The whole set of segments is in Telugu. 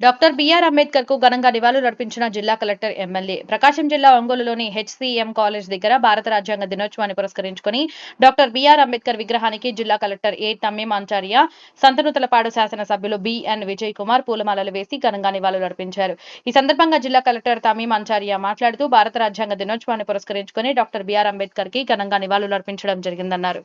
డాక్టర్ బిఆర్ అంబేద్కర్కు ఘనంగా నివాళులు అర్పించిన జిల్లా కలెక్టర్ ఎమ్మెల్యే. ప్రకాశం జిల్లా ఒంగోలులోని హెచ్సిఎం కాలేజ్ దగ్గర భారత రాజ్యాంగ దినోత్సవాన్ని పురస్కరించుకుని డాక్టర్ బిఆర్ అంబేద్కర్ విగ్రహానికి జిల్లా కలెక్టర్ ఏ తమ్మీం ఆచార్య సంతనూతలపాడు శాసనసభ్యులు బిఎన్ విజయ్ కుమార్ పూలమాలలు వేసి ఘనంగా నివాళులు అర్పించారు. ఈ సందర్భంగా జిల్లా కలెక్టర్ తమీం ఆచార్య మాట్లాడుతూ భారత రాజ్యాంగ దినోత్సవాన్ని పురస్కరించుకుని డాక్టర్ బిఆర్ అంబేద్కర్కి ఘనంగా నివాళులు అర్పించడం జరిగిందన్నారు.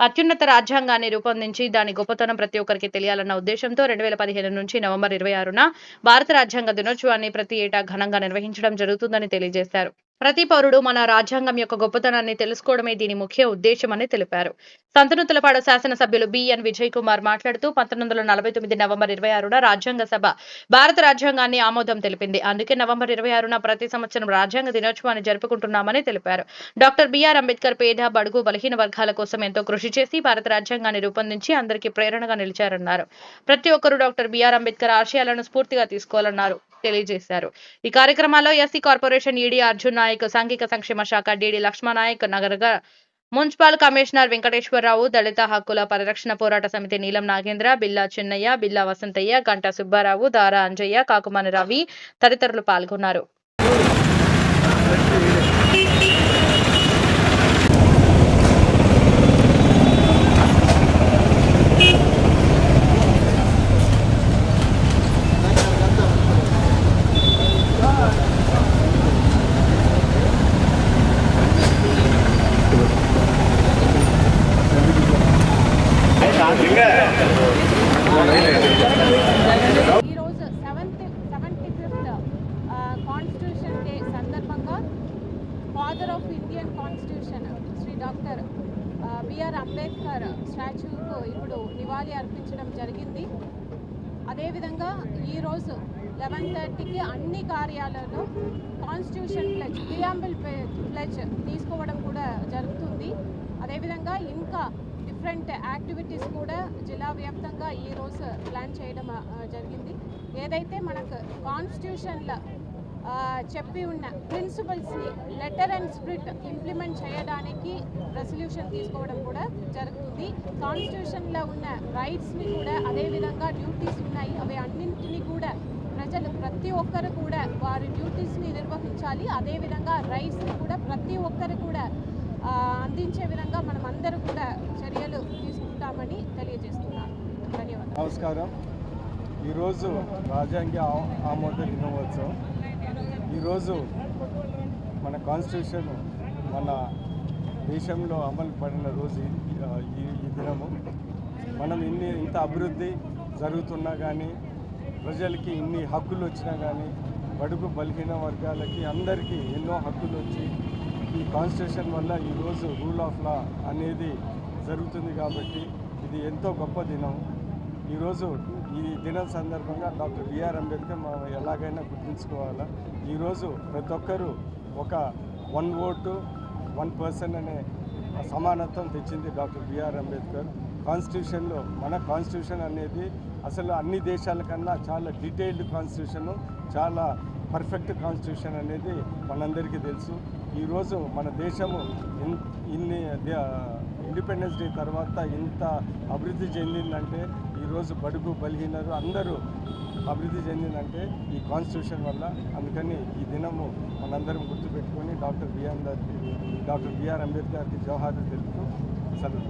అత్యున్నత రాజ్యాంగాన్ని రూపొందించి దాని గొప్పతనం ప్రతి ఒక్కరికి తెలియాలన్న ఉద్దేశంతో రెండు వేల పదిహేను నుంచి నవంబర్ ఇరవై ఆరున భారత రాజ్యాంగ దినోత్సవాన్ని ప్రతి ఏటా ఘనంగా నిర్వహించడం జరుగుతుందని తెలియజేశారు. ప్రతి పౌరుడు మన రాజ్యాంగం యొక్క గొప్పతనాన్ని తెలుసుకోవడమే దీని ముఖ్య ఉద్దేశమని తెలిపారు. సంతనుతులపాడు శాసనసభ్యులు బిఎన్ విజయ్ కుమార్ మాట్లాడుతూ పంతొమ్మిది వందల నలభై తొమ్మిది నవంబర్ ఇరవై ఆరున రాజ్యాంగ సభ భారత రాజ్యాంగాన్ని ఆమోదం తెలిపింది. అందుకే నవంబర్ ఇరవై ఆరున ప్రతి సంవత్సరం రాజ్యాంగ దినోత్సవాన్ని జరుపుకుంటున్నామని తెలిపారు. డాక్టర్ బిఆర్ అంబేద్కర్ పేద బడుగు బలహీన వర్గాల కోసం ఎంతో కృషి చేసి భారత రాజ్యాంగాన్ని రూపొందించి అందరికీ ప్రేరణగా నిలిచారన్నారు. ప్రతి ఒక్కరూ డాక్టర్ బిఆర్ అంబేద్కర్ ఆశయాలను స్ఫూర్తిగా తీసుకోవాలన్నారు. తెలియజేశారు. ఈ కార్యక్రమంలో SC corporation ED Arjun Naik సాంఘిక సంక్షేమ శాఖ డిడి లక్ష్మణాయక్ నగరగా మున్సిపల్ కమిషనర్ వెంకటేశ్వరరావు దళిత హక్కుల పరిరక్షణ పోరాట సమితి నీలం నాగేంద్ర బిల్లా చిన్నయ్య బిల్లా వసంతయ్య గంటా సుబ్బారావు దారా అంజయ్య కాకుమాని రవి తదితరులు పాల్గొన్నారు ఈరోజు seventh seventy fifth constitution day సందర్భంగా father of Indian constitution Shri doctor B R Ambedkar స్టాచ్యూకు ఇప్పుడు నివాళి అర్పించడం జరిగింది. అదేవిధంగా ఈరోజు లెవెన్ థర్టీకి అన్ని కార్యాలయాల్లో కాన్స్టిట్యూషన్ ప్లెజ్ ప్రియాంబుల్ ప్లెజ్ తీసుకోవడం కూడా జరుగుతుంది. అదేవిధంగా ఇంకా డిఫరెంట్ యాక్టివిటీస్ కూడా జిల్లా వ్యాప్తంగా ఈరోజు ప్లాన్ చేయడం జరిగింది. ఏదైతే మనకు కాన్స్టిట్యూషన్లో చెప్పి ఉన్న ప్రిన్సిపల్స్ని లెటర్ అండ్ స్ప్రిట్ ఇంప్లిమెంట్ చేయడానికి రెసల్యూషన్ తీసుకోవడం కూడా జరుగుతుంది. కాన్స్టిట్యూషన్లో ఉన్న రైట్స్ని కూడా అదేవిధంగా డ్యూటీస్ ఉన్నాయి. అవి అన్నింటినీ కూడా ప్రజలు ప్రతి ఒక్కరు కూడా వారి డ్యూటీస్ని నిర్వహించాలి. అదేవిధంగా రైట్స్ని కూడా ప్రతి ఒక్కరు కూడా అందించే విధంగా మనం అందరూ కూడా చర్యలు తీసుకుంటామని తెలియజేస్తున్నాను. ధన్యవాదాలు. నమస్కారం. ఈరోజు రాజ్యాంగ ఆమోద దినోత్సవం. ఈరోజు మన కాన్స్టిట్యూషన్ మన దేశంలో అమలు పడిన రోజు ఈ- ఈ దినము. మనం ఇన్ని ఇంత అభివృద్ధి జరుగుతున్నా కానీ ప్రజలకి ఇన్ని హక్కులు వచ్చినా కానీ బడుగు బలహీన వర్గాలకి అందరికీ ఎన్నో హక్కులు వచ్చి ఈ కాన్స్టిట్యూషన్ వల్ల ఈరోజు రూల్ ఆఫ్ లా అనేది జరుగుతుంది కాబట్టి ఇది ఎంతో గొప్ప దినం. ఈరోజు ఈ దినం సందర్భంగా డాక్టర్ బిఆర్ అంబేద్కర్ మనం ఎలాగైనా గుర్తుంచుకోవాలా? ఈరోజు ప్రతి ఒక్కరూ ఒక వన్ ఓటు వన్ పర్సన్ అనే సమానత్వం తెచ్చింది డాక్టర్ బిఆర్ అంబేద్కర్. కాన్స్టిట్యూషన్లో మన కాన్స్టిట్యూషన్ అనేది అసలు అన్ని దేశాల కన్నా చాలా డీటెయిల్డ్ కాన్స్టిట్యూషను చాలా పర్ఫెక్ట్ కాన్స్టిట్యూషన్ అనేది మనందరికీ తెలుసు. ఈరోజు మన దేశము ఇన్- ఇన్ని ఇండిపెండెన్స్ డే తర్వాత ఇంత అభివృద్ధి చెందిందంటే ఈరోజు బడుగు బలిహీనరు అందరూ అభివృద్ధి చెందిందంటే ఈ కాన్స్టిట్యూషన్ వల్ల. అందుకని ఈ దినము మనందరం గుర్తుపెట్టుకొని doctor B R doctor B R అంబేద్కర్కి జవహర్ తెలుపుతూ సెలవు